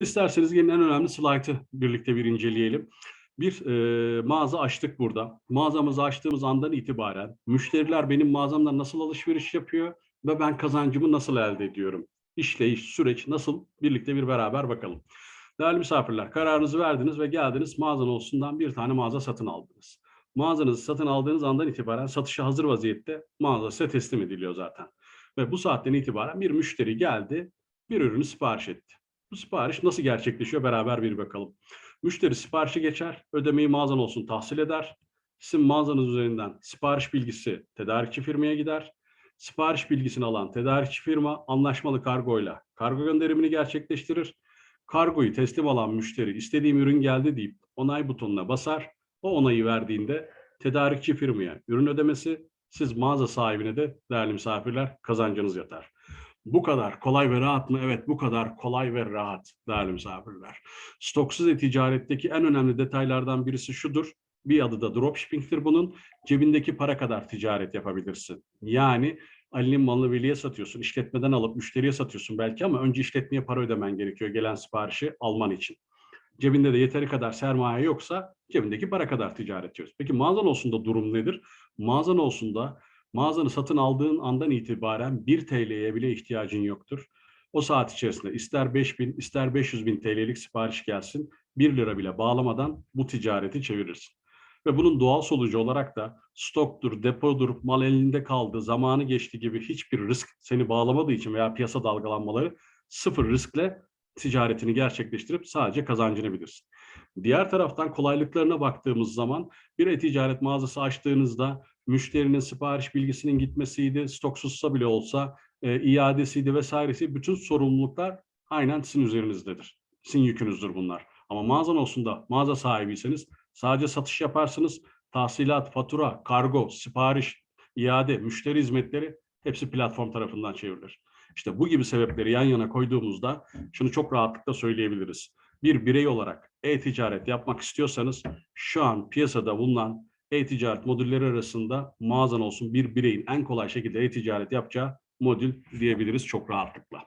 İsterseniz gelin en önemli slaytı birlikte bir inceleyelim. Bir e, mağaza açtık burada. Mağazamızı açtığımız andan itibaren müşteriler benim mağazamdan nasıl alışveriş yapıyor ve ben kazancımı nasıl elde ediyorum? İşleyiş, süreç nasıl? Birlikte bir beraber bakalım. Değerli misafirler, kararınızı verdiniz ve geldiniz mağazan olsundan bir tane mağaza satın aldınız. Mağazanızı satın aldığınız andan itibaren satışa hazır vaziyette mağaza size teslim ediliyor zaten. Ve bu saatten itibaren bir müşteri geldi, bir ürünü sipariş etti. Bu sipariş nasıl gerçekleşiyor beraber bir bakalım. Müşteri siparişi geçer, ödemeyi mağazan olsun tahsil eder. Sizin mağazanız üzerinden sipariş bilgisi tedarikçi firmaya gider. Sipariş bilgisini alan tedarikçi firma anlaşmalı kargoyla kargo gönderimini gerçekleştirir. Kargoyu teslim alan müşteri istediğim ürün geldi deyip onay butonuna basar. O onayı verdiğinde tedarikçi firmaya ürün ödemesi, siz mağaza sahibine de değerli misafirler kazancınız yatar. Bu kadar kolay ve rahat mı? Evet bu kadar kolay ve rahat değerli misafirler. Stoksuz e-ticaretteki en önemli detaylardan birisi şudur. Bir adı da dropshipping'tir bunun. Cebindeki para kadar ticaret yapabilirsin. Yani Ali'nin malını veliye satıyorsun, işletmeden alıp müşteriye satıyorsun belki ama önce işletmeye para ödemen gerekiyor gelen siparişi alman için. Cebinde de yeteri kadar sermaye yoksa cebindeki para kadar ticaret yapıyorsun. Peki mağazan olsun da durum nedir? Mağazan olsun da mağazanı satın aldığın andan itibaren 1 TL'ye bile ihtiyacın yoktur. O saat içerisinde ister 5000 ister 500 bin TL'lik sipariş gelsin 1 lira bile bağlamadan bu ticareti çevirirsin. Ve bunun doğal sonucu olarak da stoktur, depodur, mal elinde kaldı, zamanı geçti gibi hiçbir risk seni bağlamadığı için veya piyasa dalgalanmaları sıfır riskle ticaretini gerçekleştirip sadece kazancını bilirsin. Diğer taraftan kolaylıklarına baktığımız zaman bir e-ticaret mağazası açtığınızda müşterinin sipariş bilgisinin gitmesiydi, stoksuzsa bile olsa e, iadesiydi vesairesi bütün sorumluluklar aynen sizin üzerinizdedir. Sizin yükünüzdür bunlar. Ama mağazan olsun da mağaza sahibiyseniz sadece satış yaparsınız. Tahsilat, fatura, kargo, sipariş, iade, müşteri hizmetleri hepsi platform tarafından çevrilir. İşte bu gibi sebepleri yan yana koyduğumuzda şunu çok rahatlıkla söyleyebiliriz. Bir birey olarak e-ticaret yapmak istiyorsanız şu an piyasada bulunan e-ticaret modülleri arasında mağazan olsun bir bireyin en kolay şekilde e-ticaret yapacağı modül diyebiliriz çok rahatlıkla.